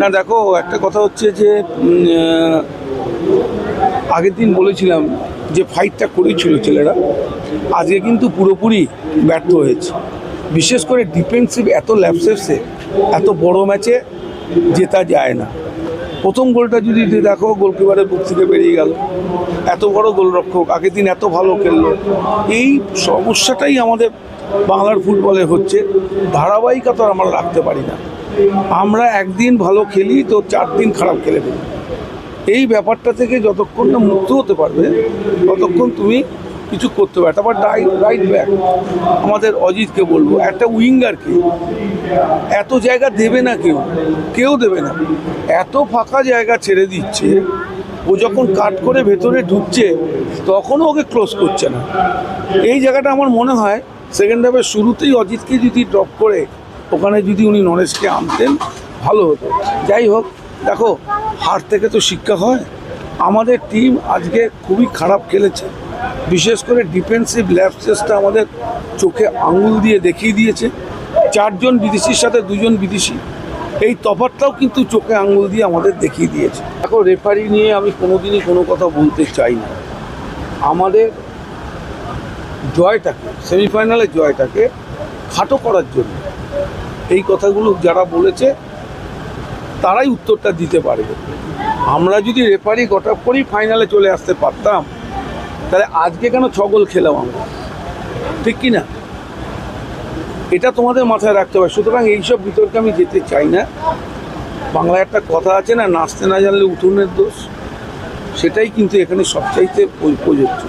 না, দেখো, একটা কথা হচ্ছে যে আগের দিন বলেছিলাম যে ফাইটটা করেছিল ছেলেরা। আজকে কিন্তু পুরোপুরি ব্যর্থ হয়েছে। বিশেষ করে ডিফেন্সিভ এত ল্যাপসেসে এত বড় ম্যাচে জেতা যায় না। প্রথম গোলটা যদি দেখো গোলকিপারের বুক থেকে বেরিয়ে গেল। এত বড় গোলরক্ষক, আগের দিন এত ভালো খেললো। এই সমস্যাটাই আমাদের বাংলার ফুটবলে হচ্ছে। ধারাবাহিকতা আমরা রাখতে পারি না। আমরা একদিন ভালো খেলি, তো চার দিন খারাপ খেলে ফেলি। এই ব্যাপারটা থেকে যতক্ষণ না মুক্ত হতে পারবে, ততক্ষণ তুমি কিছু করতে পারবে। তারপর ডাই রাইট ব্যাক আমাদের অজিতকে বলব, একটা উইঙ্গারকে। এত জায়গা দেবে না কেউ কেউ দেবে না। এত ফাঁকা জায়গা ছেড়ে দিচ্ছে, ও যখন কাট করে ভেতরে ঢুকছে, তখনও ওকে ক্লোজ করছে না। এই জায়গাটা আমার মনে হয় সেকেন্ড হাফের শুরুতেই অজিতকে যদি ড্রপ করে ওখানে যদি উনি নরেশকে আনতেন, ভালো হতো। যাই হোক, দেখো হার থেকে তো শিক্ষা হয়। আমাদের টিম আজকে খুবই খারাপ খেলেছে। বিশেষ করে ডিফেন্সিভ ল্যাপসেসটা আমাদের চোখে আঙুল দিয়ে দেখিয়ে দিয়েছে। চারজন বিদেশির সাথে দুজন বিদেশি। এই তফাৎটাও কিন্তু চোখে আঙুল দিয়ে আমাদের দেখিয়ে দিয়েছে। দেখো রেফারি নিয়ে আমি কোনোদিনই কোনো কথা বলতে চাই না। আমাদের জয়টাকে সেমিফাইনালে জয়টাকে খাটো করার জন্য এই কথাগুলো যারা বলেছে, তারাই উত্তরটা দিতে পারবে আমরা যদি রেফারি গোটা করেই ফাইনালে চলে আসতে পারতাম, তাহলে আজকে কেন ছগল খেলাম আমরা? ঠিক কি না? এটা তোমাদের মাথায় রাখতে হবে। সুতরাং এইসব বিতর্কে আমি যেতে চাই না। বাংলায় একটা কথা আছে না, নাচতে না জানলে উঠোনের দোষ। সেটাই কিন্তু এখানে সবচাইতে প্রযোজ্য।